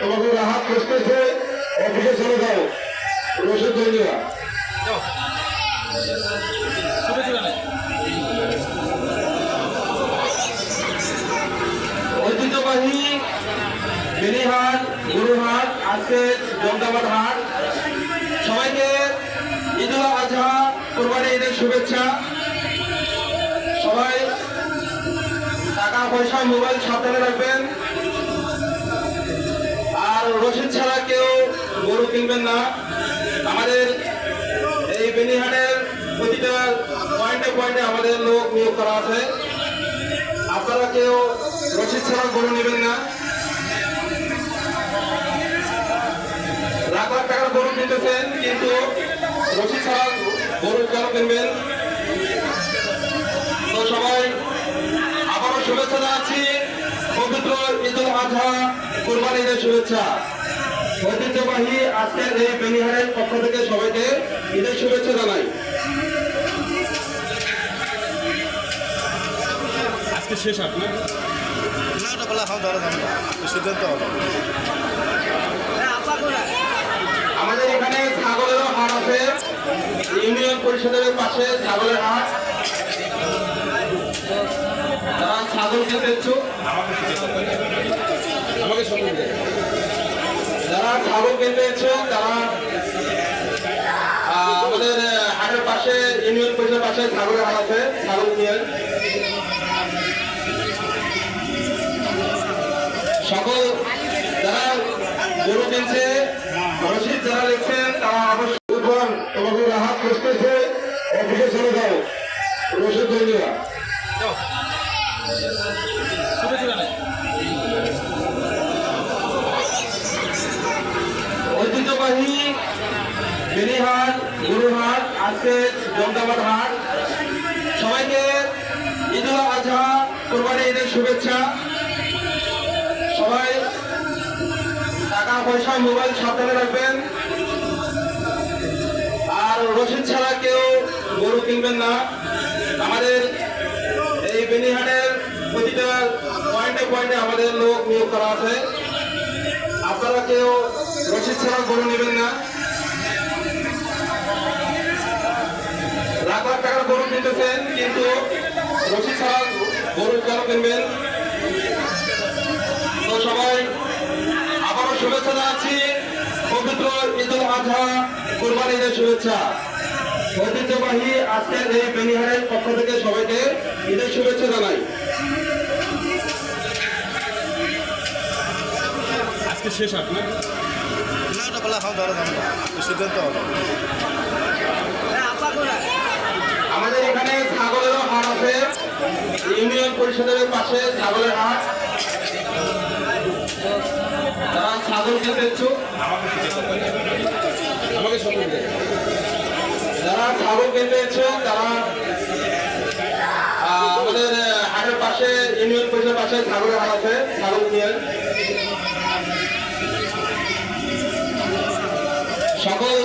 তোমাকে রাহাত করতেছে অফিসে চলে যাও। রসিদ ধন্যবা ঐতিহ্যবাহী বেনিহাট, গরুহাট আজকে জমদাবাদ হাট। সবাইকে ঈদুল আজহা কোরবানি ঈদের শুভেচ্ছা। সবাই টাকা, পয়সা, মোবাইল সাবধানে রাখবেন। রসিদ ছাড়া কেউ গরু কিনবেন না। আমাদের এই বেনিহাটের প্রতিটা পয়েন্টে পয়েন্টে আমাদের লোক নিয়োগ করা আছে। আপনারা কেউ রসিদ ছাড়া গরু নেবেন না। লাখ লাখ টাকার গরু কিনতেছেন, কিন্তু রসিদ ছাড়া গরু কেন কিনবেন? তো সবাই আবারও শুভেচ্ছা জানাচ্ছি, পবিত্র ঈদুল আজহা কোরবানি ঈদের শুভেচ্ছা। ঐতিহ্যবাহী আজকের এই বেনিহারের পক্ষ থেকে সবাইকে ঈদের শুভেচ্ছা জানাই। আজকে শেষ আপনার না? ওটা বলা খাওয়া ধরা যাবে সিদ্ধান্ত হবে। আমাদের এখানে ছাগলেরও হাট আছে। ইউনিয়ন পরিষদের পাশে ছাগলের হাট। যারা ছাগল কিনতে ছাগল কিনতে তারা আমাদের হাটের পাশে, ইউনিয়ন পরিষদের পাশে ছাগলের হাট সকল যারা গরু কিনছে যারা লিখছেন তারা অবশ্যই উঠুন তোমাকে রাহাত করতেছে। ঐতিহ্যবাহী বেনিহাট গরুহাট আজকে জমদাবাদ হাট। সবাইকে ঈদুল আজহা কোরবানি ঈদের শুভেচ্ছা। সবাই টাকা পয়সা, মোবাইল সাবধানে রাখবেন। আর রসিদ ছাড়া কেউ গরু কিনবেন না। আমাদের এই বেনিহাটের প্রতিটা পয়েন্টে পয়েন্টে আমাদের লোক নিয়োগ করা আছে। আপনারা কেউ রসিদ ছাড়া গরু নেবেন না। লাখ লাখ টাকার গরু কিনতেছেন কিন্তু রসিদ ছাড়া গরু কেন কিনবেন? তো সবাই, আবারও শুভেচ্ছা জানাচ্ছি পবিত্র ঈদুল আজহা কোরবানি ঈদের শুভেচ্ছা। ঐতিহ্যবাহী আজকের এই বেনিহারের পক্ষ থেকে সবাইকে ঈদের শুভেচ্ছা জানাই। শেষ আপনার বলা খাওয়া ধরা যাবে সিদ্ধান্ত হবে। আমাদের এখানে ছাগলেরও হাট আছে। ইউনিয়ন পরিষদের পাশে ছাগলের হাট। যারা ছাগল কিনতে ইচ্ছুক, যারা ছাগল কিনতে ইচ্ছুক, তারা আমাদের হাটের পাশে, ইউনিয়ন পরিষদের পাশে ছাগলের হাট আছে, ছাগল নিয়ে। সকল